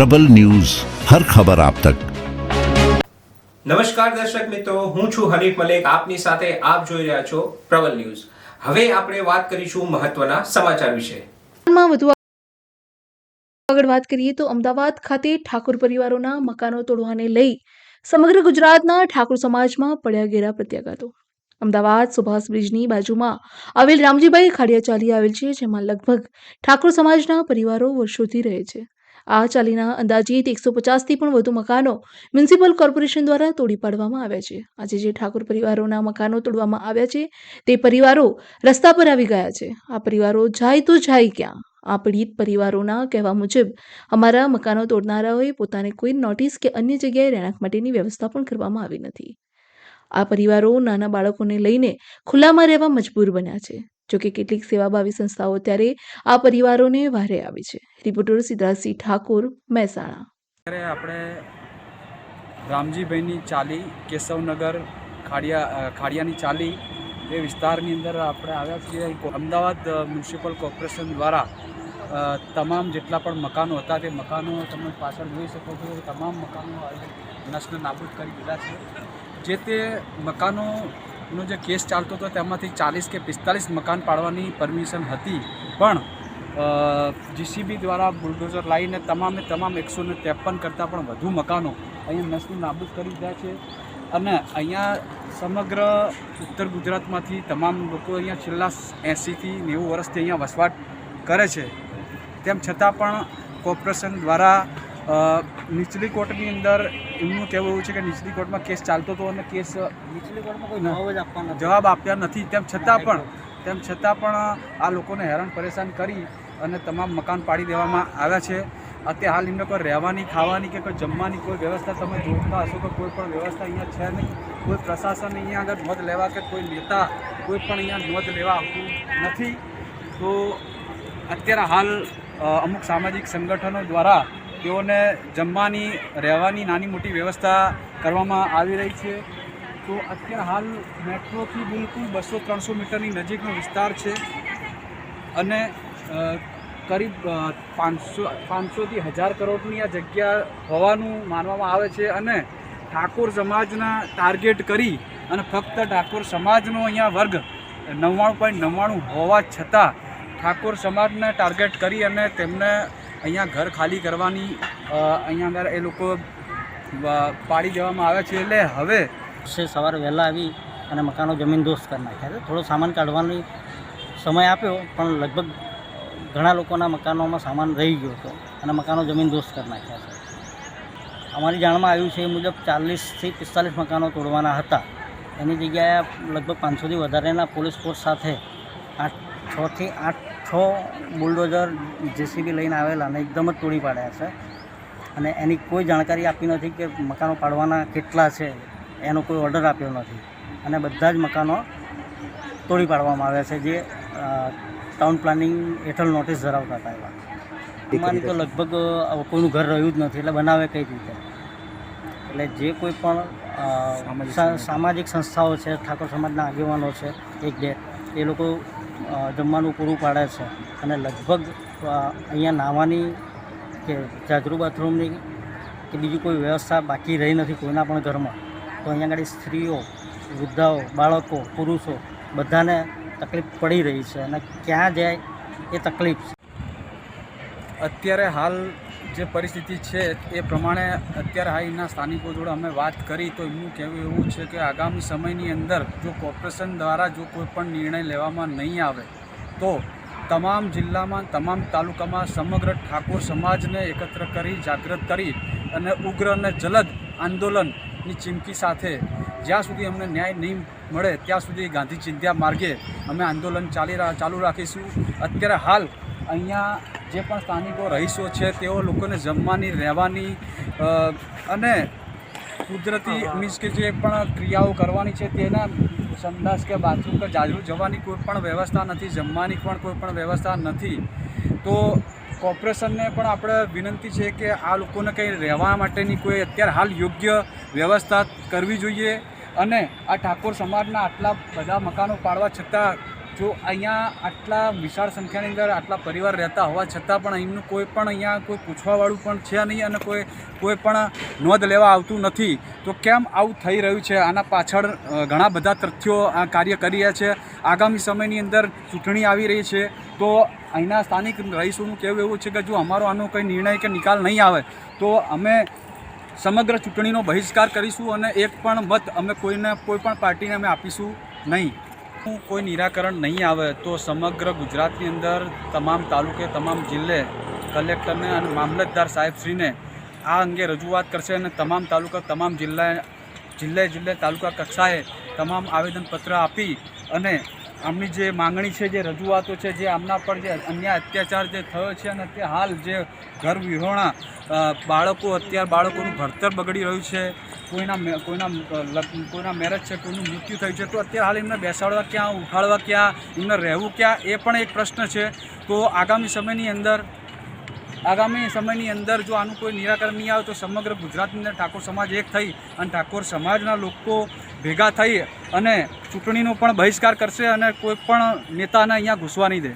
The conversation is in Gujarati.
પ્રબલ ન્યૂઝ હર ખબર આપ તક. નમસ્કાર દર્શક મિત્રો હું છું હરીફ મલેક. આપની સાથે આપ જોઈ રહ્યા છો પ્રબલ ન્યૂઝ. હવે આપણે વાત કરીશું મહત્વના સમાચાર વિશે. આગળ વાત કરીએ તો અમદાવાદ ખાતે ઠાકોર પરિવારોના મકાનો તોડવાને લઈ સમગ્ર ગુજરાતના ઠાકોર સમાજમાં પડ્યા ગેરા પ્રત્યાઘાતો. અમદાવાદ સુભાષ બ્રિજની બાજુમાં આવેલ રામજીભાઈ ખાડિયા ચાલી આવેલ છે જેમાં લગભગ ઠાકોર સમાજના પરિવારો વર્ષોથી રહે છે. આ ચાલીના અંદાજિત એકસો પચાસથી પણ વધુ મકાનો મ્યુનિસિપલ કોર્પોરેશન દ્વારા તોડી પાડવામાં આવ્યા છે. આજે જે ઠાકોર પરિવારોના મકાનો તોડવામાં આવ્યા છે, તે પરિવારો રસ્તા પર આવી ગયા છે. આ પરિવારો જાય તો જાય ક્યાં? આ પીડિત પરિવારોના કહેવા મુજબ, અમારા મકાનો તોડનારાઓએ પોતાને કોઈ નોટિસ કે અન્ય જગ્યાએ રહેણાંક માટેની વ્યવસ્થા પણ કરવામાં આવી નથી. આ પરિવારો નાના બાળકોને લઈને ખુલ્લામાં રહેવા મજબૂર બન્યા છે. જોકે કેટલીક સેવાભાવી સંસ્થાઓ ત્યારે આ પરિવારોને વારે આવી છે. રિપોર્ટર સિદ્ધાર્થસિંહ ઠાકોર, મહેસાણા. ત્યારે આપણે રામજીભાઈની ચાલી, કેશવનગર, ખાડિયા ખાડિયાની ચાલી એ વિસ્તારની અંદર આપણે આવ્યા છીએ. અમદાવાદ મ્યુનિસિપલ કોર્પોરેશન દ્વારા તમામ જેટલા પણ મકાનો હતા, તે મકાનો તમે પાછળ જોઈ શકો છો. તમામ મકાનો નષ્ટ નાબૂદ કરી દીધા છે. જે તે મકાનોનો જે કેસ ચાલતો હતો તેમાંથી ચાલીસ કે પિસ્તાલીસ મકાન પાડવાની પરમિશન હતી. પણ જીસીબી દ્વારા બુલડોઝર લાવીને તમામે તમામ એકસો ને ત્રેપન કરતાં પણ વધુ મકાનો અહીંયા નસનું નાબૂદ કરી દીધા છે. અને અહીંયા સમગ્ર ઉત્તર ગુજરાતમાંથી તમામ લોકો અહીંયા છેલ્લા એંસીથી નેવું વર્ષથી અહીંયા વસવાટ કરે છે. તેમ છતાં પણ કોર્પોરેશન દ્વારા નીચલી કોર્ટની અંદર એમનું કહેવું એવું છે કે નીચલી કોર્ટમાં કેસ ચાલતો હતો અને કેસ નીચલી કોર્ટમાં કોઈ જવાબ આપવાના જવાબ આપ્યા નથી. તેમ છતાં પણ તેમ છતાં પણ આ લોકોને હેરાન પરેશાન કરી અને તમામ મકાન પાડી દેવામાં આવ્યા છે. અત્યારે હાલ એમને કોઈ રહેવાની ખાવાની કે કોઈ જમવાની કોઈ વ્યવસ્થા તમે જોતા હશો કે કોઈ પણ વ્યવસ્થા અહીંયા છે નહીં. કોઈ પ્રશાસન અહીંયા આગળ નોંધ લેવા કે કોઈ નેતા કોઈ પણ અહીંયા નોંધ લેવા આવતું નથી. તો અત્યારે હાલ અમુક સામાજિક સંગઠનો દ્વારા તેઓને જમવાની, રહેવાની નાની મોટી વ્યવસ્થા કરવામાં આવી રહી છે. તો અત્યારે હાલ મેટ્રોથી બિલકુલ બસો ત્રણસો મીટરની નજીકનો વિસ્તાર છે અને કરીબ પાંચસો, પાંચસોથી હજાર કરોડની આ જગ્યા હોવાનું માનવામાં આવે છે અને ઠાકોર સમાજના ટાર્ગેટ કરી અને ફક્ત ઠાકોર સમાજનો અહીંયા વર્ગ નવ્વાણું પોઈન્ટ નવ્વાણું હોવા છતાં ઠાકોર સમાજને ટાર્ગેટ કરી અને તેમને અહીંયા ઘર ખાલી કરવાની અહીંયા અંદર એ લોકો પાડી દેવામાં આવે છે. એટલે હવે છે, સવારે વહેલા આવી અને મકાનો જમીન દોસ્ત કરી નાખ્યા છે. થોડો સામાન કાઢવાની સમય આપ્યો, પણ લગભગ ઘણા લોકોના મકાનોમાં સામાન રહી ગયો હતો અને મકાનો જમીન દોસ્ત કરી નાખ્યા છે. અમારી જાણમાં આવ્યું છે એ મુજબ ચાલીસથી પિસ્તાલીસ મકાનો તોડવાના હતા. એની જગ્યાએ લગભગ પાંચસોથી વધારેના પોલીસ ફોર્સ સાથે આઠ, છથી આઠ છ બુલડોઝર જેસીબી લઈને આવેલા અને એકદમ જ તોડી પાડ્યા છે. અને એની કોઈ જાણકારી આપી નથી કે મકાનો પાડવાના કેટલા છે. એનો કોઈ ઓર્ડર આપ્યો નથી. અને બધા જ મકાનો તોડી પાડવામાં આવ્યા છે જે ટાઉન પ્લાનિંગ હેઠળ નોટિસ ધરાવતા હતા એવા. એમાંની તો લગભગ કોઈનું ઘર રહ્યું જ નથી એટલે બનાવે કઈ રીતે? એટલે જે કોઈ પણ સામાજિક સામાજિક સંસ્થાઓ છે ઠાકોર સમાજના આગેવાનો છે એક બે. એ લોકો જમવાનું પૂરું પાડે છે. અને લગભગ અહીંયા નાહવાની કે જાજરૂ બાથરૂમની કે બીજી કોઈ વ્યવસ્થા બાકી રહી નથી કોઈના પણ ઘરમાં. તો અહીંયા આગળ સ્ત્રીઓ, વૃદ્ધાઓ, બાળકો, પુરુષો બધાને તકલીફ પડી રહી છે. અને ક્યાં જાય એ તકલીફ છે. અત્યારે હાલ જે પરિસ્થિતિ છે એ પ્રમાણે અત્યારે હાલના સ્થાનિકો જોડે અમે વાત કરી તો એમનું કહેવું એવું છે કે આગામી સમયની અંદર જો કોર્પોરેશન દ્વારા જો કોઈ પણ નિર્ણય લેવામાં નહીં આવે, તો તમામ જિલ્લામાં, તમામ તાલુકામાં સમગ્ર ઠાકોર સમાજને એકત્ર કરી, જાગૃત કરી અને ઉગ્ર અને જલદ આંદોલનની ચીમકી સાથે જ્યાં સુધી અમને ન્યાય નહીં મળે, ત્યાં સુધી ગાંધી ચિંધ્યા માર્ગે અમે આંદોલન ચાલી ચાલુ રાખીશું. અત્યારે હાલ અહીંયા જે પણ સ્થાનિકો રહીશો છે તેઓ લોકોને જમવાની રહેવાની અને કુદરતી મીન્સ કે જે પણ ક્રિયાઓ કરવાની છે તેના સંદાસ કે બાથરૂમ કે જાજરૂ જવાની કોઈ પણ વ્યવસ્થા નથી જમવાની પણ કોઈ પણ વ્યવસ્થા નથી. તો કોર્પોરેશનને પણ આપણે વિનંતી છે કે આ લોકોને કંઈ રહેવા માટેની કોઈ અત્યારે હાલ યોગ્ય વ્યવસ્થા કરવી જોઈએ. અને આ ઠાકોર સમાજના આટલા બધા મકાનો પાડવા છતાં જો અહીંયા આટલા વિશાળ સંખ્યાની અંદર આટલા પરિવાર રહેતા હોવા છતાં પણ અહીંનું કોઈ પણ અહીંયા કોઈ પૂછવાવાળું પણ છે નહીં અને કોઈ કોઈ પણ નોંધ લેવા આવતું નથી. તો કેમ આવું થઈ રહ્યું છે? આના પાછળ ઘણા બધા તથ્યો આ કાર્ય કરી રહ્યા છે. આગામી સમયની અંદર ચૂંટણી આવી રહી છે. તો અહીંના સ્થાનિક રહીશોનું કહેવું એવું છે કે જો અમારો આનો કંઈ નિર્ણય કે નિકાલ નહીં આવે, તો અમે સમગ્ર ચૂંટણીનો બહિષ્કાર કરીશું અને એક પણ મત અમે કોઈને, કોઈ પણ પાર્ટીને અમે આપીશું નહીં. કોઈ નિરાકરણ નહીં આવે તો સમગ્ર ગુજરાતની અંદર તમામ તાલુકે, તમામ જિલ્લે કલેક્ટરને અને મામલતદાર સાહેબશ્રીને આ અંગે રજૂઆત કરશે અને તમામ તાલુકા, તમામ જિલ્લા, જિલ્લે જિલ્લે તાલુકા કક્ષાએ તમામ આવેદનપત્ર આપી અને આમની જે માંગણી છે, જે રજૂઆતો છે, જે આમના પર જે અન્ય અત્યાચાર જે થયો છે અને તે હાલ જે ઘર વિહોણા બાળકો, અત્યારે બાળકોનું ભણતર બગડી રહ્યું છે કોઈના કોઈના કોઈના મેરેજ છે, કોઈનું મૃત્યુ થયું છે, તો અત્યારે હાલ એમને બેસાડવા ક્યાં, ઉઠાડવા ક્યાં, એમને રહેવું ક્યાં, એ પણ એક પ્રશ્ન છે. તો આગામી સમયની અંદર, આગામી સમયની અંદર જો આનું કોઈ નિરાકરણ નહીં આવે, તો સમગ્ર ગુજરાતની અંદર ઠાકોર સમાજ એક થઈ અને ઠાકોર સમાજના લોકો ભેગા થઈ અને ચૂંટણીનો પણ બહિષ્કાર કરશે અને કોઈ પણ નેતાને અહીંયા ઘૂસવા નહીં દે.